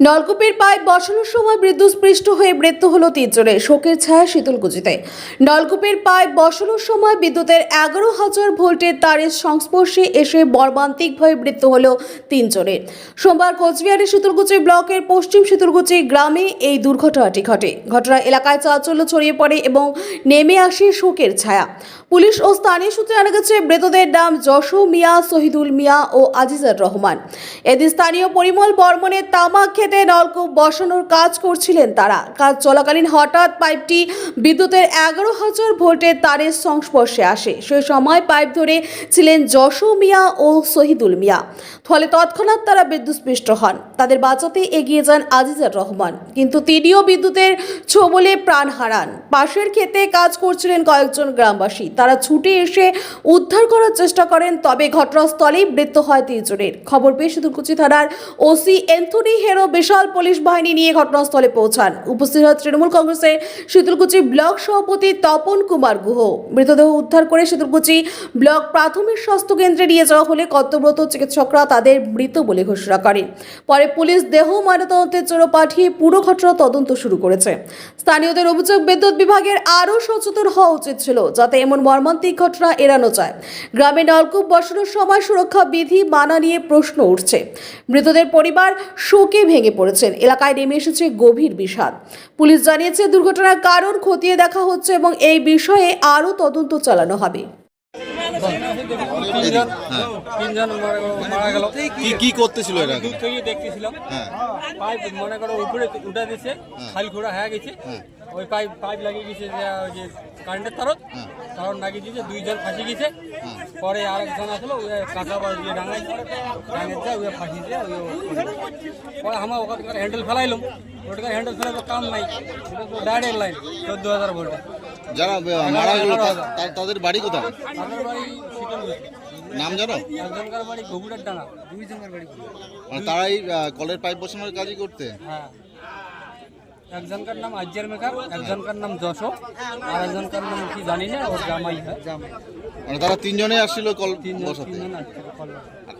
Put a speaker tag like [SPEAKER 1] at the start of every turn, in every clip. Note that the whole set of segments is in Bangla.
[SPEAKER 1] নলকূপের পাইপ বসানোর সময় বিদ্যুৎস্পৃষ্ট হয়ে মৃত্যু হলো তিনজনের। শোকের ছায়া শীতলকুচিতে। নলকূপের পাইপ বসানোর সময় বিদ্যুতের এগারো হাজার ভোল্টের তারের সংস্পর্শে এসে মর্মান্তিকভাবে মৃত্যু হলো তিনজনের। সোমবার কোচবিহারের শীতলকুচি ব্লকের পশ্চিম শীতলকুচি গ্রামে এই দুর্ঘটনাটি ঘটে। ঘটনা এলাকায় চাঞ্চল্য ছড়িয়ে পড়ে এবং নেমে আসে শোকের ছায়া। পুলিশ ও স্থানীয় সূত্রে জানা গেছে, মৃতদের নাম যশো মিয়া, শহীদুল মিয়া ও আজিজার রহমান। এদিন স্থানীয় পরিমল বর্মনের তামাক খেতে নলকূপ বসানোর কাজ করছিলেন তারা। কাজ চলাকালীন হঠাৎ পাইপটি বিদ্যুতের এগারো হাজার ভোল্টের তারের সংস্পর্শে আসে। সেই সময় পাইপ ধরে ছিলেন যশো মিয়া ও শহীদুল মিয়া। ফলে তৎক্ষণাৎ তারা বিদ্যুৎস্পৃষ্ট হন। তাদের বাঁচাতে এগিয়ে যান আজিজার রহমান। কিন্তু তিনিও বিদ্যুতের ছোবলে প্রাণ হারান। পাশের ক্ষেতে কাজ করছিলেন কয়েকজন গ্রামবাসী। তারা ছুটে এসে উদ্ধার করার চেষ্টা করেন, তবে ঘটনাস্থলেই মৃত্যু হয় তিনজনের। খবর পেয়ে শীতলকুচি থানার ওসি এন্থনি হেরো বিশাল পুলিশ বাহিনী নিয়ে ঘটনাস্থলে পৌঁছান। উপস্থিত হয় তৃণমূল কংগ্রেসের শীতলকুচি ব্লক সভাপতি তপন কুমার গুহ। মৃতদেহ উদ্ধার করে শীতলকুচি ব্লক প্রাথমিক স্বাস্থ্য কেন্দ্রে নিয়ে যাওয়া হলে কর্তব্যরত চিকিৎসকরা তাদের মৃত বলে ঘোষণা করেন। পরে পুলিশ দেহ ময়নাতদন্তের জন্য পাঠিয়ে পুরো ঘটনা তদন্ত শুরু করেছে। স্থানীয়দের অভিযোগ, বিদ্যুৎ বিভাগের আরও সচেতন হওয়া উচিত ছিল, যাতে এমন মর্মান্তিক ঘটনা এড়ানো যায়। গ্রামে নলকূপ বসানোর সময় সুরক্ষা বিধি মানা নিয়ে প্রশ্ন উঠছে। মৃতদের পরিবার শোকে ভেঙে পড়েছেন। এলাকায় নেমে এসেছে গভীর বিষাদ। পুলিশ জানিয়েছে দুর্ঘটনার কারণ খতিয়ে দেখা হচ্ছে এবং এই বিষয়ে আরও তদন্ত চালানো হবে।
[SPEAKER 2] তিনজন তিনজন মনে করো মারা গেল
[SPEAKER 3] কি কি করতেছিল এরা
[SPEAKER 2] দূর থেকে দেখতেছিলাম।
[SPEAKER 3] হ্যাঁ।
[SPEAKER 2] পাইপ মনে করো উপরে উঠে দিছে খালি খোড়া হয়ে গেছে।
[SPEAKER 3] হ্যাঁ।
[SPEAKER 2] ওই পাইপ পাইপ লাগিয়ে গেছে যে কারেন্টের তারত। তারত লাগিয়ে দিয়েছে দুইজন ফাঁসি গেছে পরে আরেকজন আসলো ওই কাঁচা বাস দিয়ে ডাঙাইছে ডাঙাইছে ওই ফাঁসি দিয়ে পরে আমার ওখানকার হ্যান্ডেল ফেলাইলাম। ওটাকার হ্যান্ডেল ফেলাইবার কাম নাই। ডাইরেক্ট লাইন চোদ্দ হাজার ভোল্টে।
[SPEAKER 3] যারা মারা গেল তাদের বাড়ি কোথায়?
[SPEAKER 2] তাদের বাড়ি
[SPEAKER 3] নাম জানো?
[SPEAKER 2] একজনকার বাড়ি ডাঙা দুইজনের বাড়ি
[SPEAKER 3] মানে তারাই কলের পাইপ বসানোর কাজই করতে?
[SPEAKER 2] হ্যাঁ। একজনকার নাম আজ্জার মেকার একজনকার নাম যশো আর একজনকার নাম কি জানি না ওর জামাই হয়। জামাই
[SPEAKER 3] মানে তারা তিনজনে আসছিল কল বসাতে।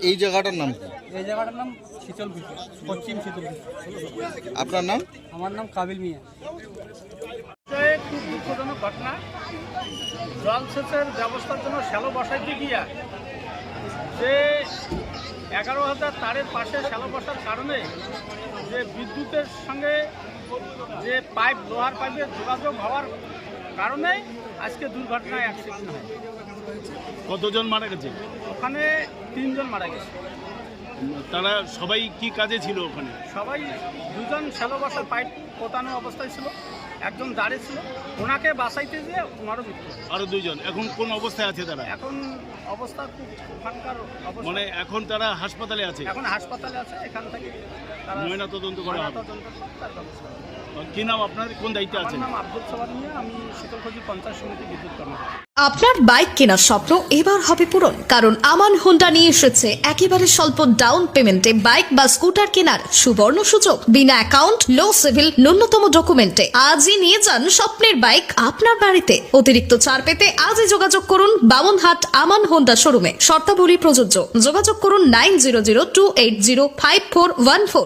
[SPEAKER 3] এই জায়গাটার নাম কি?
[SPEAKER 2] এই জায়গাটার নাম শীতলকুচি পশ্চিম শীতলকুচি
[SPEAKER 3] আপনার নাম?
[SPEAKER 2] আমার নাম কাবিল মিয়া।
[SPEAKER 4] খুব দুঃখজনক ঘটনা। জলসেচের ব্যবস্থার জন্য শ্যালো বসাইতে গিয়া যে এগারো হাজার তারের পাশে শ্যালো বসার কারণে যে বিদ্যুতের সঙ্গে যে পাইপ লোহার পাইপে যোগাযোগ হওয়ার কারণে আজকে দুর্ঘটনায় অ্যাক্সিডেন্ট হয়।
[SPEAKER 5] কতজন মারা গেছে?
[SPEAKER 4] ওখানে তিনজন মারা গেছে।
[SPEAKER 5] তারা সবাই কি কাজে ছিল ওখানে?
[SPEAKER 4] সবাই দুজন শ্যালো বসা পাইপ পোতানো অবস্থায় ছিল একজন দাঁড়িয়ে ছিল ওনাকে বাঁচাইতে গিয়ে ওনারও মৃত্যু।
[SPEAKER 5] আরও দুইজন। এখন কোন অবস্থায় আছে তারা?
[SPEAKER 4] এখন অবস্থা খুব ওখানকার অবস্থা।
[SPEAKER 5] মানে এখন তারা হাসপাতালে আছে?
[SPEAKER 4] এখন হাসপাতালে আছে এখান থেকে
[SPEAKER 5] ময়না তদন্ত করা হবে।
[SPEAKER 4] ময়নাতদন্ত করে তার ব্যবস্থা হবে।
[SPEAKER 5] কি নাম আপনার? কোন দায়িত্বে আছেন?
[SPEAKER 4] নাম আব্দুল সবার আমি শীতলখোজি পঞ্চায়েত সমিতি বিদ্যুৎ কর্মকর্তা।
[SPEAKER 6] আপনার বাইক কেনার স্বপ্ন এবার হবে পূরণ কারণ আমান হোন্ডা নিয়ে এসেছে একেবারে স্বল্প ডাউন পেমেন্টে বাইক বা স্কুটার কেনার সুবর্ণ সুযোগ। বিনা অ্যাকাউন্ট লো সিভিল ন্যূনতম ডকুমেন্টে আজই নিয়ে যান স্বপ্নের বাইক আপনার বাড়িতে। অতিরিক্ত ছাড় পেতে আজই যোগাযোগ করুন বামনহাট আমান হোন্ডা শোরুমে। শর্তাবলী প্রযোজ্য। যোগাযোগ করুন nine zero zero two eight zero five four one four.